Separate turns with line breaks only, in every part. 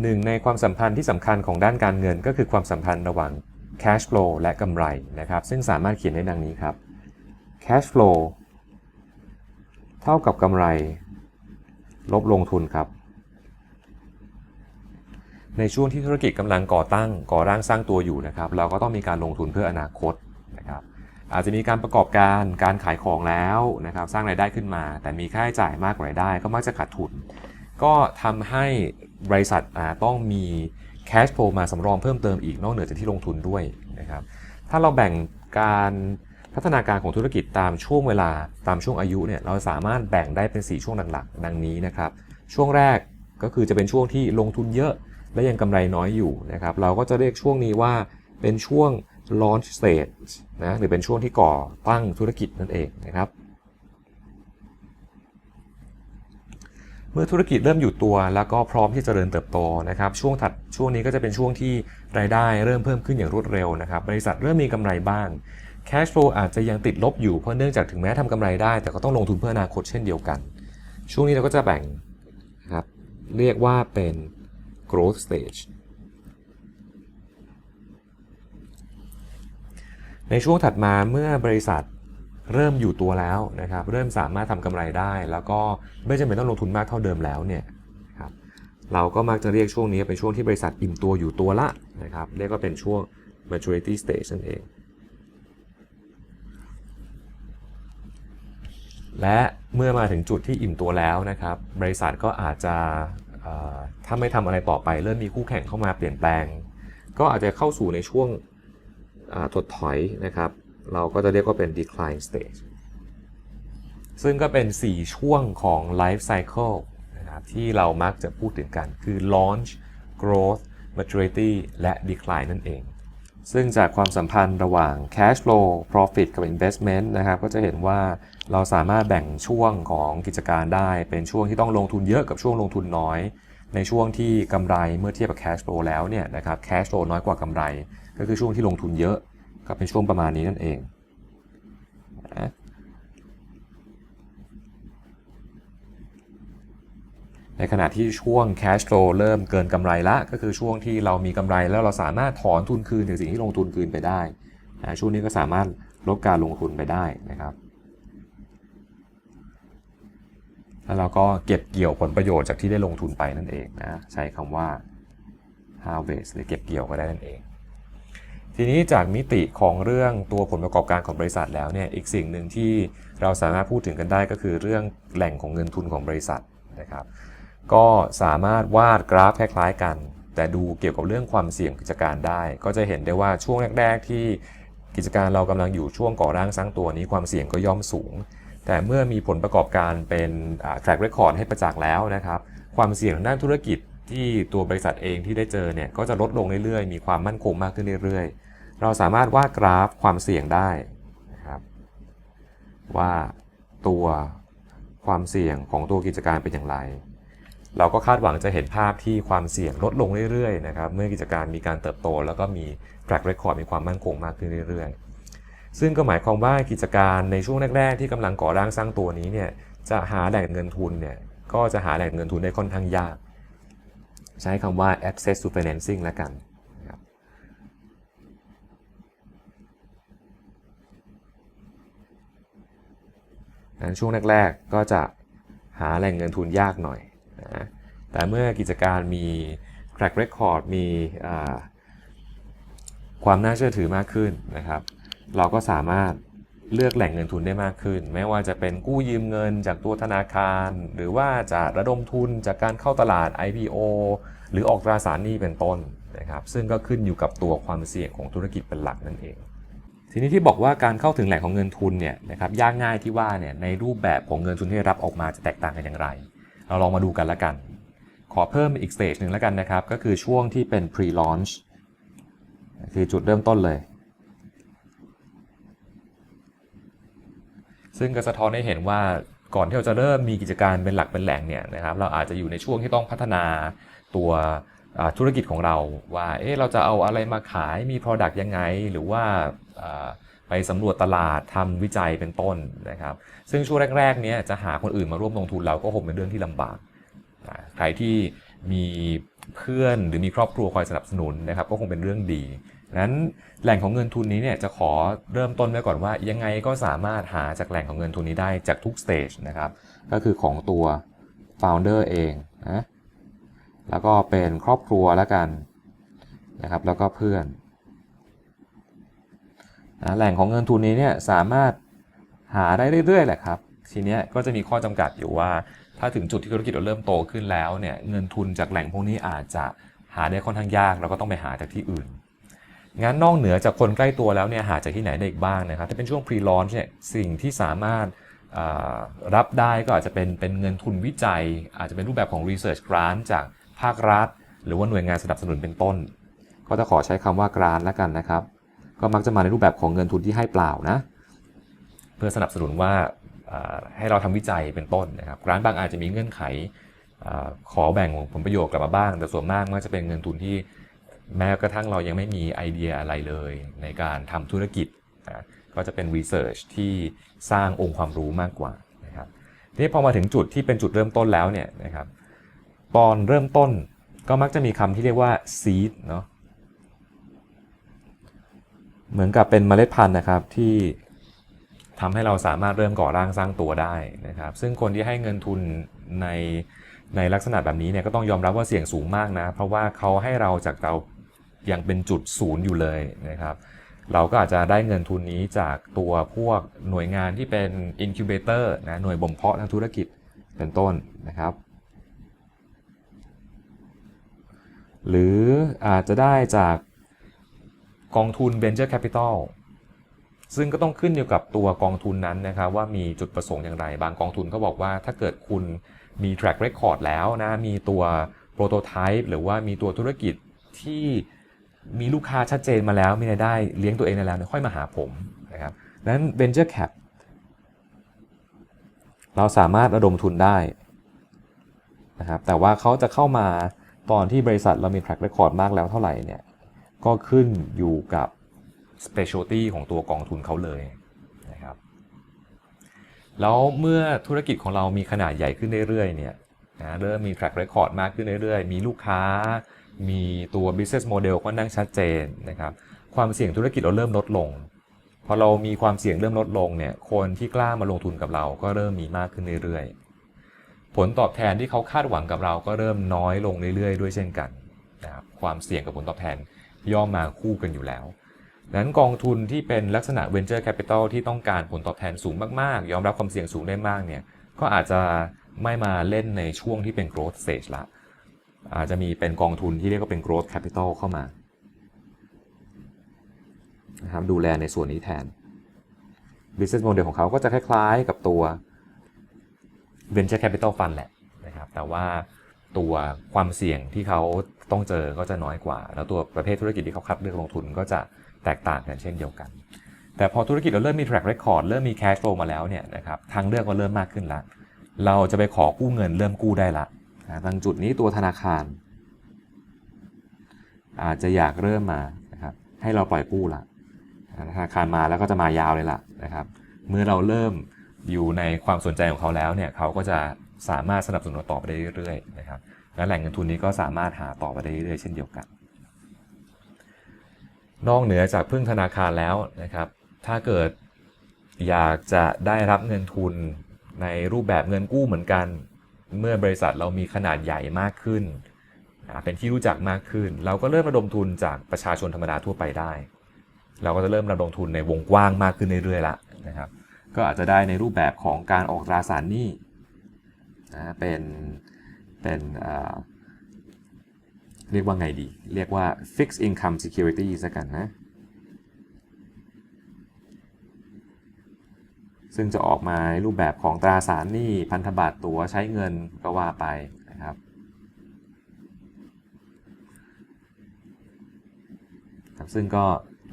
หนึ่งในความสัมพันธ์ที่สำคัญของด้านการเงินก็คือความสัมพันธ์ระหว่าง cash flow และกำไรนะครับซึ่งสามารถเขียนได้ดังนี้ครับ cash flow เท่ากับกำไร ลบลงทุนครับ ในช่วงที่ธุรกิจกำลังก่อตั้งก่อร่างสร้างตัวอยู่นะครับ เราก็ต้องมีการลงทุนเพื่ออนาคตนะครับอาจจะมีการประกอบการการขายของแล้วนะครับ สร้างรายได้ขึ้นมา แต่มีค่าใช้จ่ายมากกว่ารายได้ก็มักจะขาดทุน ก็ทำให้ บริษัทต้องมี cash flow มาสำรองเพิ่มเติมอีกนอกเหนือจากที่ลงทุนด้วยนะครับถ้าเราแบ่งการพัฒนาการของธุรกิจตามช่วงเวลาตามช่วงอายุเนี่ยเราสามารถแบ่งได้เป็น 4 ช่วงหลักๆ ดังนี้นะครับ ช่วงแรกก็คือจะเป็นช่วงที่ลงทุนเยอะและยังกำไรน้อยอยู่นะครับเราก็จะเรียกช่วงนี้ว่าเป็นช่วง launch stage นะหรือเป็นช่วงที่ก่อตั้งธุรกิจนั่นเองนะครับ เมื่อธุรกิจเริ่มอยู่ตัวแล้วก็พร้อมที่จะเจริญเติบโตนะครับช่วงถัดช่วงนี้ก็จะเป็นช่วงที่รายได้เริ่มเพิ่มขึ้นอย่างรวดเร็วนะครับบริษัทเริ่มมีกำไรบ้าง cash flow อาจจะยังติดลบอยู่เพราะเนื่องจากถึงแม้ทำกำไรได้ แต่ก็ต้องลงทุนเพื่ออนาคตเช่นเดียวกัน ช่วงนี้เราก็จะแบ่งนะครับเรียกว่าเป็น growth stage ในช่วงถัดมาเมื่อบริษัท เริ่มอยู่ตัวแล้วนะครับเริ่มสามารถทำกำไรได้ แล้วก็ไม่จำเป็นต้องลงทุนมากเท่าเดิมแล้วเนี่ยครับเราก็มักจะเรียกช่วงนี้เป็นช่วงที่บริษัทอิ่มตัวอยู่ตัวละนะครับเรียกว่าเป็นช่วง maturity stage นั่นเอง และเมื่อมาถึงจุดที่อิ่มตัวแล้วนะครับ บริษัทก็อาจจะถ้าไม่ทำอะไรต่อไปเริ่มมีคู่แข่งเข้ามาเปลี่ยนแปลง ก็อาจจะเข้าสู่ในช่วงถดถอยนะครับ เราก็จะเรียกว่าเป็น decline stage ซึ่งก็เป็น 4 ช่วงของ life cycle นะครับที่เรามักจะพูดถึงกันคือ launch growth maturity และ decline นั่นเอง ซึ่งจากความสัมพันธ์ระหว่าง cash flow profit กับ investment นะครับ ก็จะเห็นว่าเราสามารถแบ่งช่วงของกิจการได้ เป็นช่วงที่ต้องลงทุนเยอะกับช่วงลงทุนน้อย ในช่วงที่กำไรเมื่อเทียบกับ cash flow แล้วเนี่ยนะครับ cash flow น้อยกว่ากำไร ก็คือช่วงที่ลงทุนเยอะ ก็เป็นช่วงประมาณนี้นั่นเองนะในขณะที่ช่วง cash flow เริ่มเกินกำไรละ ก็คือช่วงที่เรามีกำไรแล้วเราสามารถถอนทุนคืนถึงสิ่งที่ลงทุนคืนไปได้นะช่วงนี้ก็สามารถลดการลงทุนไปได้นะครับแล้วเราก็เก็บเกี่ยวผลประโยชน์จากที่ได้ลงทุนไปนั่นเองนะใช้คำว่า harvest หรือเก็บเกี่ยวก็ได้นั่นเอง ทีนี้จากมิติของเรื่องตัวผลประกอบการของบริษัทแล้วเนี่ยอีกสิ่งหนึ่งที่เราสามารถพูดถึงกันได้ก็คือเรื่องแหล่งของเงินทุนของบริษัทนะครับก็สามารถวาดกราฟคล้ายๆกัน แต่ดูเกี่ยวกับเรื่องความเสี่ยงกิจการได้ ก็จะเห็นได้ว่าช่วงแรก ๆ ที่กิจการเรากำลังอยู่ช่วงก่อร่างสร้างตัวนี้ความเสี่ยงก็ย่อมสูง แต่เมื่อมีผลประกอบการเป็น track record ให้ประจักษ์แล้วนะครับความเสี่ยงทางด้านธุรกิจ ที่ตัวบริษัทเองที่ได้เจอเนี่ยก็จะลดลงเรื่อยๆ มีความมั่นคงมากขึ้นเรื่อยๆ เราสามารถวาดกราฟความเสี่ยงได้นะครับว่าตัวความเสี่ยงของตัวกิจการเป็นอย่างไร เราก็คาดหวังจะเห็นภาพที่ความเสี่ยงลดลงเรื่อยๆนะครับเมื่อกิจการมีการเติบโต แล้วก็มี track record มีความมั่นคงมากขึ้นเรื่อยๆ ซึ่งก็หมายความว่ากิจการในช่วงแรก ๆ ที่กำลังก่อร่างสร้างตัวนี้เนี่ยจะหาแหล่งเงินทุนเนี่ยก็จะหาแหล่งเงินทุนได้ค่อนข้างยาก ใช้คำว่า access to financing แล้วกันนะครับนั้นช่วงแรกๆก็จะหาแหล่งเงินทุนยากหน่อยนะแต่เมื่อกิจการมี track record มีความน่าเชื่อถือมากขึ้นนะครับ เราก็สามารถ เลือกแหล่งเงินทุนได้มากขึ้น ไม่ว่าจะเป็นกู้ยืมเงินจากตัวธนาคาร หรือว่าจะระดมทุนจากการเข้าตลาด IPO หรือออกตราสารหนี้เป็นต้นนะครับซึ่งก็ขึ้นอยู่กับตัวความเสี่ยงของธุรกิจเป็นหลักนั่นเอง ทีนี้ที่บอกว่าการเข้าถึงแหล่งของเงินทุนเนี่ยนะครับยากง่ายที่ว่าเนี่ยในรูปแบบของเงินทุนที่รับออกมาจะแตกต่างกันอย่างไร เราลองมาดูกันละกัน ขอเพิ่มอีกสเตจหนึ่งแล้วกันนะครับก็คือช่วงที่เป็น pre-launch คือจุดเริ่มต้นเลย ซึ่งก็สะท้อนให้เห็นว่าก่อนที่เราจะเริ่มมีกิจการเป็นหลักเป็นแหล่งเนี่ยนะครับเราอาจจะอยู่ในช่วงที่ต้องพัฒนาตัวธุรกิจของเราว่าเอ๊ะเราจะเอาอะไรมาขายมี Product ยังไง หรือว่าอ่าไปสำรวจตลาดทำวิจัยเป็นต้นนะครับ ซึ่งช่วงแรกๆเนี้ยจะหาคนอื่นมาร่วมลงทุนเราก็คงเป็นเรื่องที่ลำบาก ใครที่มีเพื่อนหรือมีครอบครัวคอยสนับสนุนนะครับ ก็คงเป็นเรื่องดี นั้นแหล่งของเงินทุนนี้เนี่ยจะขอเริ่มต้นไว้ก่อนว่า ยังไงก็สามารถหาจากแหล่งของเงินทุนนี้ได้จากทุกสเตจนะครับ ก็คือของตัว founder เองนะแล้วก็เป็นครอบครัวแล้วกันนะครับ แล้วก็เพื่อนนะแหล่งของเงินทุนนี้เนี่ยสามารถหาได้เรื่อยๆแหละครับ ทีเนี้ยก็จะมีข้อจำกัดอยู่ว่า ถ้าถึงจุดที่ธุรกิจเราเริ่มโตขึ้นแล้วเนี่ยเงินทุนจากแหล่งพวกนี้อาจจะหาได้ค่อนข้างยากเราก็ต้องไปหาจากที่อื่น งั้นนอกเหนือจากคนใกล้ตัวแล้วเนี่ยหาจากที่ไหนได้อีกบ้างนะครับ ถ้าเป็นช่วง pre-launch เนี่ยสิ่งที่สามารถรับได้ก็อาจจะเป็นเป็นเงินทุนวิจัย อาจจะเป็นรูปแบบของ research grant จากภาครัฐ หรือว่าหน่วยงานสนับสนุนเป็นต้น ก็จะขอใช้คำว่า grant แล้วกันนะครับ ก็มักจะมาในรูปแบบของเงินทุนที่ให้เปล่านะ เพื่อสนับสนุนว่าให้เราทำวิจัยเป็นต้นนะครับ grant บางอาจจะมีเงื่อนไขอขอแบ่งผลประโยชน์กลับมาบ้าง แต่ส่วนมากมักจะเป็นเงินทุนที่ แม้กระทั่งเรายังไม่มีไอเดียอะไรเลยในการทำธุรกิจนะก็จะเป็น Research ที่สร้างองค์ความรู้มากกว่านะครับทีนี้พอมาถึงจุดที่เป็นจุดเริ่มต้นแล้วเนี่ยนะครับตอนเริ่มต้นก็มักจะมีคำที่เรียกว่า seed เนาะเหมือนกับเป็นเมล็ดพันธุ์นะครับที่ทำให้เราสามารถเริ่มก่อร่างสร้างตัวได้นะครับ ซึ่งคนที่ให้เงินทุนในในลักษณะแบบนี้เนี่ยก็ต้องยอมรับว่าเสี่ยงสูงมากนะ เพราะว่าเขาให้เราจากเรา ยังเป็นจุดศูนย์อยู่เลยนะครับ เราก็อาจจะได้เงินทุนนี้จากตัวพวกหน่วยงานที่เป็น incubator นะหน่วยบ่มเพาะทางธุรกิจเป็นต้นนะครับ หรืออาจจะได้จากกองทุน venture capital ซึ่งก็ต้องขึ้นอยู่กับตัวกองทุนนั้นนะครับว่ามีจุดประสงค์อย่างไร บางกองทุนเขาบอกว่าถ้าเกิดคุณมี track record แล้วนะ มีตัว prototype หรือว่ามีตัวธุรกิจที่ มีลูกค้าชัดเจนมาแล้ว มีรายได้เลี้ยงตัวเองได้แล้วเนี่ยค่อยมาหาผมนะครับนั้น venture cap เราสามารถระดมทุนได้นะครับแต่ว่าเขาจะเข้ามาตอนที่บริษัทเรามี track record มากแล้วเท่าไหร่เนี่ยก็ขึ้นอยู่กับ specialty ของตัวกองทุนเขาเลยนะครับแล้วเมื่อธุรกิจของเรามีขนาดใหญ่ขึ้นเรื่อยๆเนี่ยนะเริ่มมี track record มากขึ้นเรื่อยๆ มีลูกค้า มีตัว business model ค่อนข้างชัดเจนนะครับความเสี่ยงธุรกิจเราเริ่มลดลง พอเรามีความเสี่ยงเริ่มลดลงเนี่ยคนที่กล้ามาลงทุนกับเราก็เริ่มมีมากขึ้นเรื่อยๆ ผลตอบแทนที่เขาคาดหวังกับเราก็เริ่มน้อยลงเรื่อยๆ ด้วยเช่นกันนะครับความเสี่ยงกับผลตอบแทนย่อมมาคู่กันอยู่แล้วดังนั้นกองทุนที่เป็นลักษณะ venture capital ที่ต้องการผลตอบแทนสูงมากๆ ยอมรับความเสี่ยงสูงได้มากเนี่ยก็อาจจะไม่มาเล่นในช่วงที่เป็น growth stage ละ อาจจะมีเป็นกองทุนที่เรียกว่าเป็น growth capital เข้ามานะครับดูแลในส่วนนี้แทน business model ของเขาก็จะคล้ายๆกับตัว venture capital fund แหละนะครับ แต่ว่าตัวความเสี่ยงที่เขาต้องเจอก็จะน้อยกว่า แล้วตัวประเภทธุรกิจที่เขาคัดเลือกลงทุนก็จะแตกต่างกันเช่นเดียวกัน แต่พอธุรกิจเราเริ่มมี track record เริ่มมี cash flow มาแล้วเนี่ยนะครับทางเลือกก็เริ่มมากขึ้นละเราจะไปขอกู้เงินเริ่มกู้ได้ละ นะบางจุดนี้ตัวธนาคาร อาจจะอยากเริ่มมานะครับให้เราปล่อยกู้ละธนาคารมาแล้วก็จะมายาวเลยล่ะนะครับ เมื่อเราเริ่มอยู่ในความสนใจของเขาแล้วเนี่ยเขาก็จะสามารถสนับสนุนเราต่อไปได้เรื่อยๆนะครับและแหล่งเงินทุนนี้ก็สามารถหาต่อไปได้เรื่อยๆเช่นเดียวกัน นอกเหนือจากพึ่งธนาคารแล้วนะครับ ถ้าเกิดอยากจะได้รับเงินทุนในรูปแบบเงินกู้เหมือนกัน เมื่อบริษัทเรามีขนาดใหญ่มากขึ้น เป็นที่รู้จักมากขึ้น เราก็เริ่มระดมทุนจากประชาชนธรรมดาทั่วไปได้ เราก็จะเริ่มระดมทุนในวงกว้างมากขึ้นเรื่อยๆละนะครับ ก็อาจจะได้ในรูปแบบของการออกตราสารหนี้นะเป็นเป็นเรียกว่าไงดี เรียกว่า fixed income security สักกันนะ ซึ่งจะออกมาในรูปแบบของตราสารหนี้พันธบัตรตัวใช้เงินก็ว่าไปนะครับซึ่งก็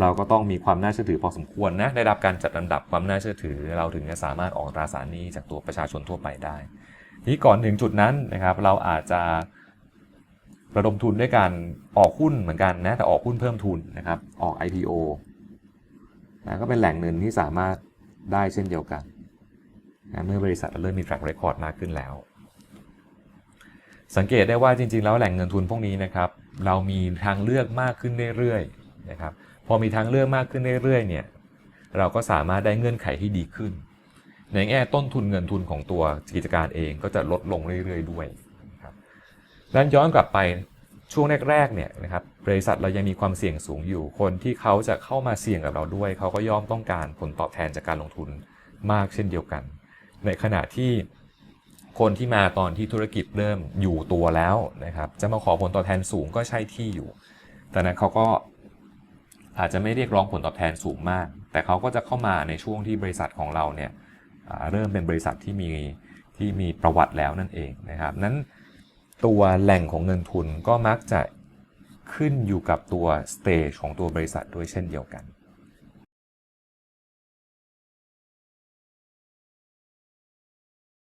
เราก็ต้องมีความน่าเชื่อถือพอสมควรนะได้รับการจัดลำดับความน่าเชื่อถือ เราถึงจะสามารถออกตราสารหนี้จากตัวประชาชนทั่วไปได้ทีนี้ก่อนถึงจุดนั้นนะครับ เราอาจจะระดมทุนด้วยการออกหุ้นเหมือนกันนะแต่ออกหุ้นเพิ่มทุนนะครับออก IPO นะก็เป็นแหล่งเงินที่สามารถ ได้เช่นเดียวกันนะเมื่อบริษัทเริ่มมี track record มากขึ้นแล้ว สังเกตได้ว่าจริง ๆ แล้วแหล่งเงินทุนพวกนี้นะครับ เรามีทางเลือกมากขึ้นเรื่อยๆนะครับพอมีทางเลือกมากขึ้นเรื่อยๆเนี่ยเราก็สามารถได้เงื่อนไขที่ดีขึ้น ในแง่ต้นทุนเงินทุนของตัวกิจการเองก็จะลดลงเรื่อยๆ ด้วยครับดังนั้นย้อนกลับไป ช่วงแรกๆเนี่ยนะครับบริษัทเรายังมีความเสี่ยงสูงอยู่ คนที่เขาจะเข้ามาเสี่ยงกับเราด้วย เขาก็ย่อมต้องการผลตอบแทนจากการลงทุนมากเช่นเดียวกัน ในขณะที่คนที่มาตอนที่ธุรกิจเริ่มอยู่ตัวแล้วนะครับจะมาขอผลตอบแทนสูงก็ใช่ที่อยู่ แต่นั้นเขาก็อาจจะไม่เรียกร้องผลตอบแทนสูงมาก แต่เขาก็จะเข้ามาในช่วงที่บริษัทของเราเนี่ยเริ่มเป็นบริษัทที่มีที่มีประวัติแล้วนั่นเองนะครับนั้น ตัวแหล่งของเงินทุนก็มักจะขึ้นอยู่กับตัวสเตจของตัวบริษัทด้วยเช่นเดียวกัน